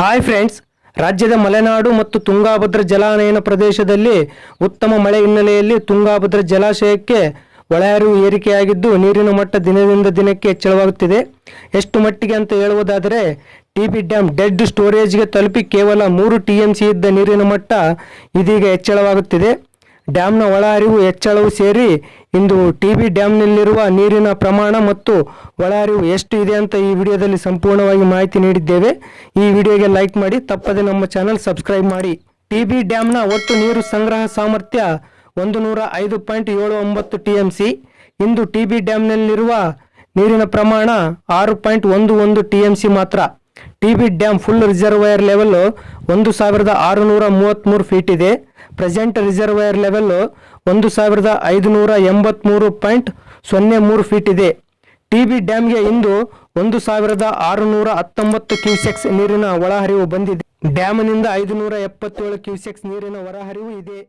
Hi friends ರಾಜ್ಯದ ಮಲೆನಾಡು ಮತ್ತು ತುಂಗಾಭದ್ರ ಜಲಾನಯನ ಪ್ರದೇಶದಲ್ಲಿ ಉತ್ತಮ ಮಳೆ ಹಿನ್ನೆಲೆಯಲ್ಲಿ ತುಂಗಾಭದ್ರ ಜಲಾಶಯಕ್ಕೆ ಒಳಹರಿವು ಏರಿಕೆಯಾಗಿದ್ದು ನೀರಿನ ಮಟ್ಟ ದಿನದಿಂದ ದಿನಕ್ಕೆ ಹೆಚ್ಚಳವಾಗುತ್ತಿದೆ. ಎಷ್ಟು ಮಟ್ಟಿಗೆ ಅಂತ ಹೇಳುವುದಾದರೆ ಟಿ ಬಿ ಡ್ಯಾಮ್ ಡೆಡ್ ಸ್ಟೋರೇಜ್ಗೆ ತಲುಪಿ ಕೇವಲ ಮೂರು ಟಿ ಎಂ ಸಿ ಇದ್ದ ನೀರಿನ ಮಟ್ಟ ಇದೀಗ ಹೆಚ್ಚಳವಾಗುತ್ತಿದೆ. ಡ್ಯಾಮ್ನ ಒಳಹರಿವು ಹೆಚ್ಚಳವು ಸೇರಿ ಇಂದು ಟಿ ಬಿ ಡ್ಯಾಮ್ನಲ್ಲಿರುವ ನೀರಿನ ಪ್ರಮಾಣ ಮತ್ತು ಒಳಹರಿವು ಎಷ್ಟು ಇದೆ ಅಂತ ಈ ವಿಡಿಯೋದಲ್ಲಿ ಸಂಪೂರ್ಣವಾಗಿ ಮಾಹಿತಿ ನೀಡಿದ್ದೇವೆ. ಈ ವಿಡಿಯೋಗೆ ಲೈಕ್ ಮಾಡಿ, ತಪ್ಪದೆ ನಮ್ಮ ಚಾನಲ್ ಸಬ್ಸ್ಕ್ರೈಬ್ ಮಾಡಿ. ಟಿ ಬಿ ಡ್ಯಾಮ್ನ ಒಟ್ಟು ನೀರು ಸಂಗ್ರಹ ಸಾಮರ್ಥ್ಯ ಒಂದು ನೂರ ಐದು ಪಾಯಿಂಟ್ ಏಳು ಒಂಬತ್ತು ಟಿ ಎಂ ಸಿ. ಇಂದು ಟಿ ಬಿ ಡ್ಯಾಮ್ನಲ್ಲಿರುವ ನೀರಿನ ಪ್ರಮಾಣ ಆರು ಪಾಯಿಂಟ್ ಒಂದು ಒಂದು ಟಿ ಎಂ ಸಿ ಮಾತ್ರ. T B dam full reservoir level ಒಂದು ಸಾವಿರದ ಆರುನೂರ ಮೂವತ್ತ್ಮೂರು ಫೀಟ್ ಇದೆ. ಪ್ರೆಸೆಂಟ್ ರಿಸರ್ವಯರ್ ಲೆವೆಲ್ ಒಂದು ಸಾವಿರದ ಐದುನೂರ ಎಂಬತ್ತ್ಮೂರು ಪಾಯಿಂಟ್ ಸೊನ್ನೆ ಮೂರು ಫೀಟ್ ಇದೆ. ಟಿಬಿ ಡ್ಯಾಮ್ಗೆ ಇಂದು ಒಂದು ಸಾವಿರದ ಆರುನೂರ ಹತ್ತೊಂಬತ್ತು ಕ್ಯೂಸೆಕ್ಸ್ ನೀರಿನ ಒಳಹರಿವು ಬಂದಿದೆ. ಡ್ಯಾಮ್ನಿಂದ ಐದುನೂರ ಎಪ್ಪತ್ತೇಳು ಕ್ಯೂಸೆಕ್ಸ್ ನೀರಿನ ಹೊರಹರಿವು ಇದೆ.